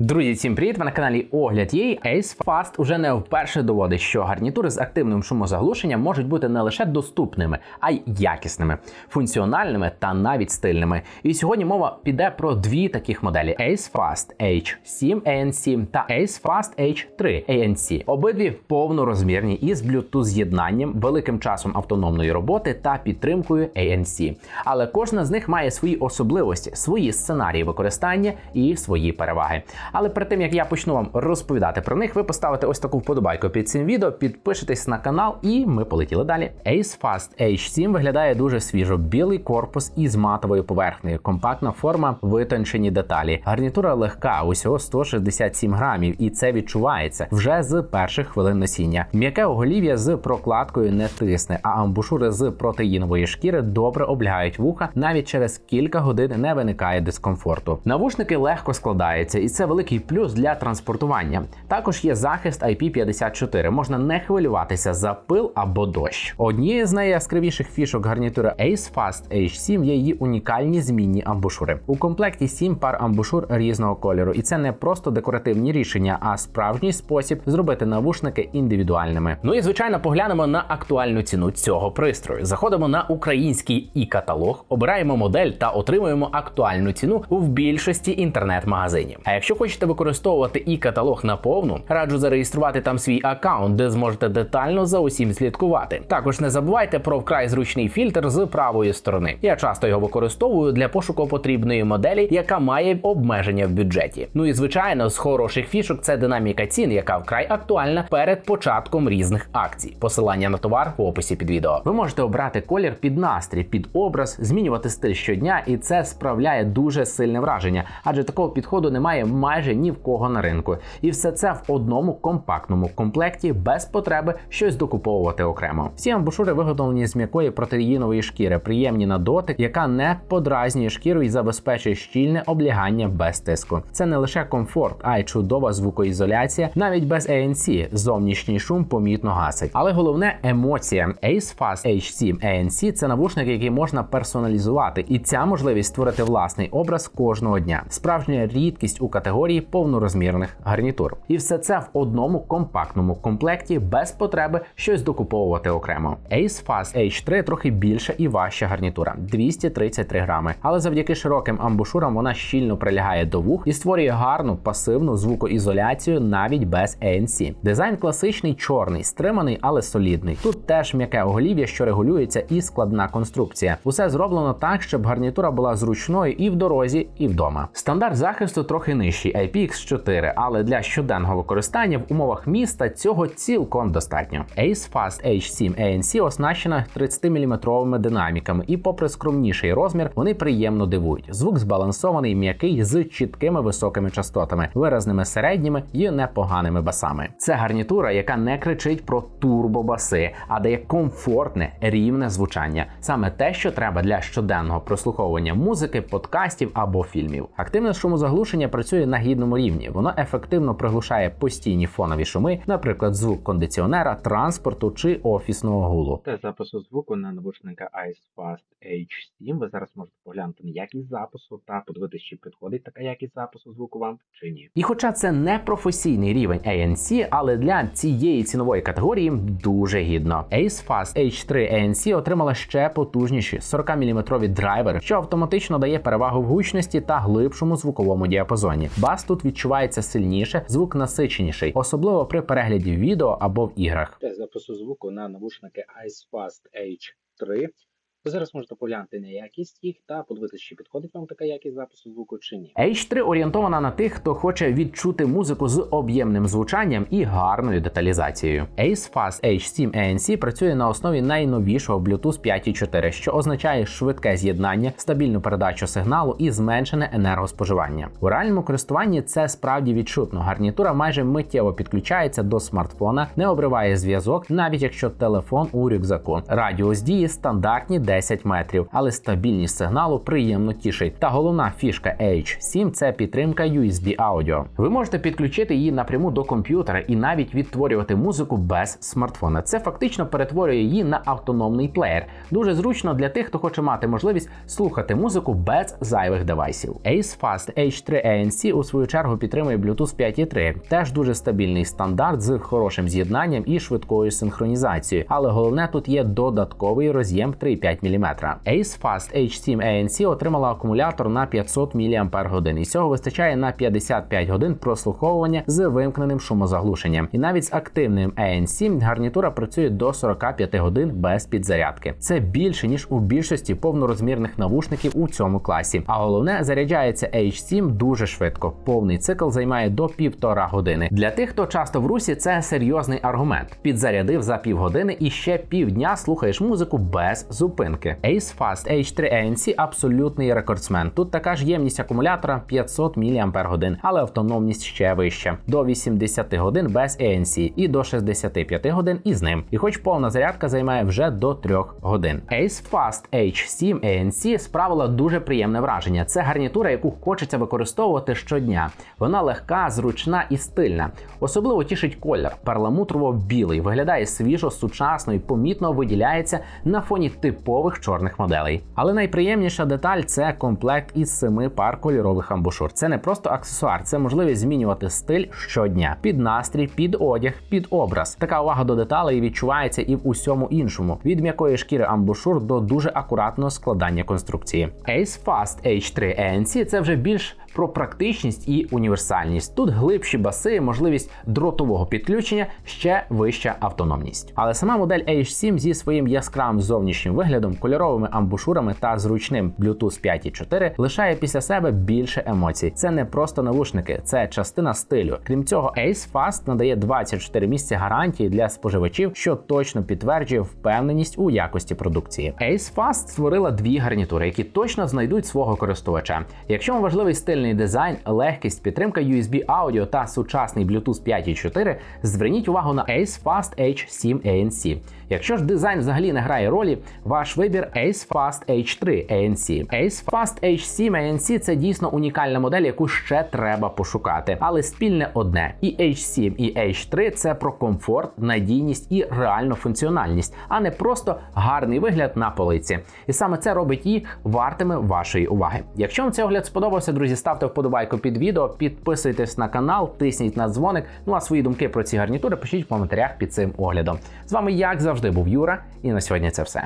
Друзі, всім привіт! Ви на каналі Огляд Єй. Ace Fast уже не вперше доводить, що гарнітури з активним шумозаглушенням можуть бути не лише доступними, а й якісними, функціональними та навіть стильними. І сьогодні мова піде про дві таких моделі: Ace Fast H7 ANC та Ace Fast H3 ANC. Обидві повнорозмірні із Bluetooth з'єднанням, великим часом автономної роботи та підтримкою ANC. Але кожна з них має свої особливості, свої сценарії використання і свої переваги. Але перед тим як я почну вам розповідати про них, ви поставите ось таку вподобайку під цим відео, підпишитесь на канал, і ми полетіли далі. Ace Fast H7 виглядає дуже свіжо. Білий корпус із матовою поверхнею, компактна форма, витончені деталі. Гарнітура легка, усього 167 грамів, і це відчувається вже з перших хвилин носіння. М'яке оголів'я з прокладкою не тисне, а амбушури з протеїнової шкіри добре облягають вуха. Навіть через кілька годин не виникає дискомфорту. Навушники легко складаються, і це великий плюс для транспортування. Також є захист IP54, можна не хвилюватися за пил або дощ. Однією з найяскравіших фішок гарнітури Ace Fast H7 є її унікальні змінні амбушури. У комплекті 7 пар амбушур різного кольору, і це не просто декоративні рішення, а справжній спосіб зробити навушники індивідуальними. Ну і звичайно, поглянемо на актуальну ціну цього пристрою. Заходимо на український і каталог, обираємо модель та отримуємо актуальну ціну в більшості інтернет-магазинів. А якщо хочете використовувати і каталог наповну, раджу зареєструвати там свій аккаунт, де зможете детально за усім слідкувати. Також не забувайте про вкрай зручний фільтр з правої сторони. Я часто його використовую для пошуку потрібної моделі, яка має обмеження в бюджеті. Ну і звичайно, з хороших фішок це динаміка цін, яка вкрай актуальна перед початком різних акцій. Посилання на товар в описі під відео. Ви можете обрати колір під настрій, під образ, змінювати стиль щодня, і це справляє дуже сильне враження, адже такого підходу немає майже ні в кого на ринку. І все це в одному компактному комплекті без потреби щось докуповувати окремо. Всі амбушури виготовлені з м'якої протеїнової шкіри, приємні на дотик, яка не подразнює шкіру і забезпечує щільне облягання без тиску. Це не лише комфорт, а й чудова звукоізоляція, навіть без ANC. Зовнішній шум помітно гасить. Але головне емоція. Ace Fast H7 ANC – це навушник, який можна персоналізувати, і ця можливість створити власний образ кожного дня. Справжня рідкість у категорії повнорозмірних гарнітур. І все це в одному компактному комплекті без потреби щось докуповувати окремо. Ace Fast H3 трохи більша і важча гарнітура 233 грами. Але завдяки широким амбушурам вона щільно прилягає до вух і створює гарну пасивну звукоізоляцію навіть без ANC. Дизайн класичний чорний, стриманий, але солідний. Тут теж м'яке оголів'я, що регулюється, і складна конструкція. Усе зроблено так, щоб гарнітура була зручною і в дорозі, і вдома. Стандарт захисту трохи нижчий IPX4, але для щоденного використання в умовах міста цього цілком достатньо. Ace Fast H7 ANC оснащена 30-мм динаміками, і, попри скромніший розмір, вони приємно дивують. Звук збалансований, м'який з чіткими високими частотами, виразними середніми і непоганими басами. Це гарнітура, яка не кричить про турбобаси, а дає комфортне рівне звучання, саме те, що треба для щоденного прослуховування музики, подкастів або фільмів. Активне шумозаглушення працює на гідному рівні. Воно ефективно приглушає постійні фонові шуми, наприклад, звук кондиціонера, транспорту чи офісного гулу. Тест запису звуку на навушника Ice Fast H7. Ви зараз можете поглянути на якість запису та подивитися, чи підходить така якість запису звуку вам чи ні. І хоча це не професійний рівень ANC, але для цієї цінової категорії дуже гідно. Ace Fast H3 ANC отримала ще потужніші 40-мм драйвери, що автоматично дає перевагу в гучності та глибшому звуковому діапазоні. Бас тут відчувається сильніше, звук насиченіший, особливо при перегляді відео або в іграх. Тест запису звуку на навушники Ice Fast H3. Ви зараз можете поглянути на якість їх та подивитися, чи підходить вам така якість запису звуку чи ні. H3 орієнтована на тих, хто хоче відчути музику з об'ємним звучанням і гарною деталізацією. Ace Fast H7 ANC працює на основі найновішого Bluetooth 5.4, що означає швидке з'єднання, стабільну передачу сигналу і зменшене енергоспоживання. У реальному користуванні це справді відчутно. Гарнітура майже миттєво підключається до смартфона, не обриває зв'язок, навіть якщо телефон у рюкзаку. Радіус дії стандартні 10 10 метрів, але стабільність сигналу приємно тішить. Та головна фішка H7 це підтримка USB аудіо. Ви можете підключити її напряму до комп'ютера і навіть відтворювати музику без смартфона. Це фактично перетворює її на автономний плеєр. Дуже зручно для тих, хто хоче мати можливість слухати музику без зайвих девайсів. Ace Fast H3 ANC у свою чергу підтримує Bluetooth 5.3. Теж дуже стабільний стандарт з хорошим з'єднанням і швидкою синхронізацією. Але головне тут є додатковий роз'єм 3,5 мм. Ace Fast H7 ANC отримала акумулятор на 500 мАч. І цього вистачає на 55 годин прослуховування з вимкненим шумозаглушенням. І навіть з активним ANC гарнітура працює до 45 годин без підзарядки. Це більше ніж у більшості повнорозмірних навушників у цьому класі. А головне, заряджається H7 дуже швидко. Повний цикл займає до півтора години. Для тих, хто часто в русі, це серйозний аргумент. Підзарядив за півгодини і ще півдня слухаєш музику без зупинки. Ace Fast H3 ANC абсолютний рекордсмен. Тут така ж ємність акумулятора 500 мАч, але автономність ще вища до 80 годин без ANC і до 65 годин із ним. І хоч повна зарядка займає вже до 3 годин. Ace Fast H7 ANC справила дуже приємне враження. Це гарнітура, яку хочеться використовувати щодня. Вона легка, зручна і стильна. Особливо тішить колір. Перламутрово-білий виглядає свіжо, сучасно і помітно виділяється на фоні типових чорних моделей. Але найприємніша деталь це комплект із семи пар кольорових амбушур. Це не просто аксесуар, це можливість змінювати стиль щодня під настрій, під одяг, під образ. Така увага до деталей відчувається і в усьому іншому: від м'якої шкіри амбушур до дуже акуратного складання конструкції. Ace Fast H3 ANC – це вже більш про практичність і універсальність. Тут глибші баси, можливість дротового підключення, ще вища автономність. Але сама модель H7 зі своїм яскравим зовнішнім виглядом, кольоровими амбушурами та зручним Bluetooth 5.4 лишає після себе більше емоцій. Це не просто навушники, це частина стилю. Крім цього, Ace Fast надає 24 місяці гарантії для споживачів, що точно підтверджує впевненість у якості продукції. Ace Fast створила дві гарнітури, які точно знайдуть свого користувача. Якщо вам важливий стильний дизайн, легкість, підтримка USB аудіо та сучасний Bluetooth 5.4, зверніть увагу на Ace Fast H7 ANC. Якщо ж дизайн взагалі не грає ролі, ваш вибір Ace Fast H3 ANC. Ace Fast H7 ANC – це дійсно унікальна модель, яку ще треба пошукати. Але спільне одне: і H7, і H3 це про комфорт, надійність і реальну функціональність, а не просто гарний вигляд на полиці. І саме це робить її вартими вашої уваги. Якщо вам цей огляд сподобався, друзі, ставте вподобайку під відео, підписуйтесь на канал, тисніть на дзвоник. Ну а свої думки про ці гарнітури пишіть в коментарях під цим оглядом. З вами, як завжди, був Юра, і на сьогодні це все.